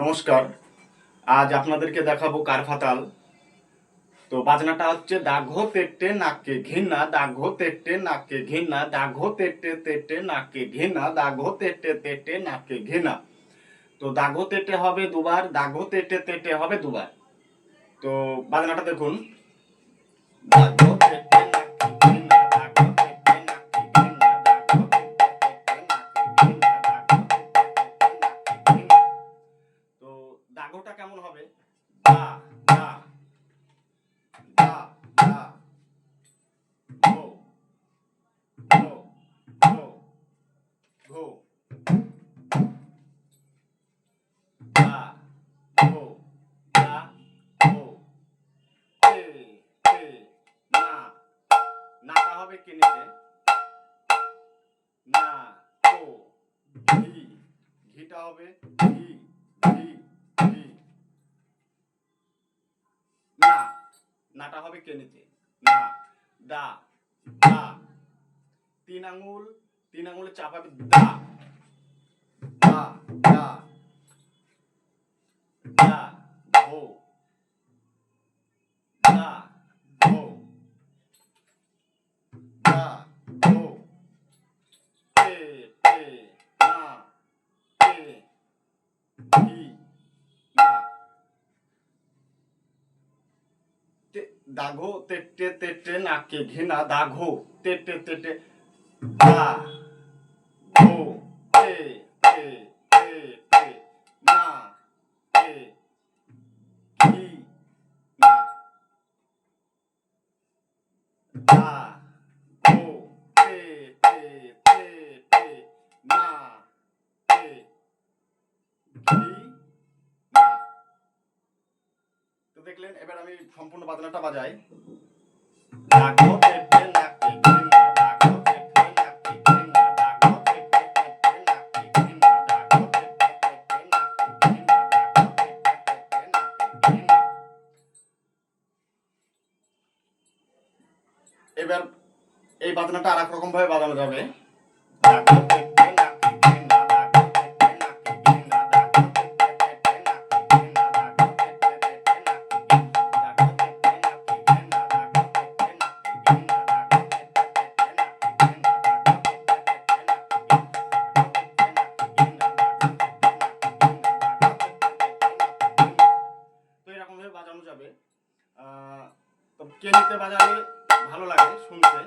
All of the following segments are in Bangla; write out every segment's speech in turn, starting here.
নমস্কার। আজ আপনাদেরকে দেখাবো কারফাতাল তো বাজনাটা হচ্ছে, দাঘো তেটে নাকে ঘৃণা, দাঘো তেটে নাকে ঘৃণা, দাঘো তেটে তেটে নাকে ঘৃণা, দাঘো তেটে তেটে নাকে ঘৃণা। তো দাঘো তেটে হবে দুবার, দাঘো তেটে তেটে হবে দুবার। তো বাজনাটা দেখুন। দাঘো ঘো দা ঘো দা ঘো তে তে না নাটা হবে কিনেতে না ও ঘি ঘিটা হবে ঘি ঘি ঘি না নাটা হবে কেনেতে না দা দা তিন আঙুল তিন আঙুলে চাপ হবে দা। দা। দা। দা। ধো। দা। ধো। দা। ধো। তে তে না। তে ঘি না। দাঘো তেটে তেটে নাকে ঘেনা, দাঘো তেটে তেটে দা। দেখলেন এবার আমি সম্পূর্ণ বাজনাটা বাজাই। এবার এই বাজনাটা আর এক রকম ভাবে বাজানো যাবে কেনিতে বাজালে ভালো লাগে শুনতে?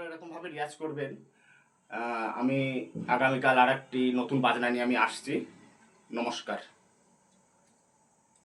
আপনারা এরকম ভাবে রিয়াজ করবেন। আমি আগামীকাল আর একটি নতুন বাজনা নিয়ে আমি আসছি। নমস্কার।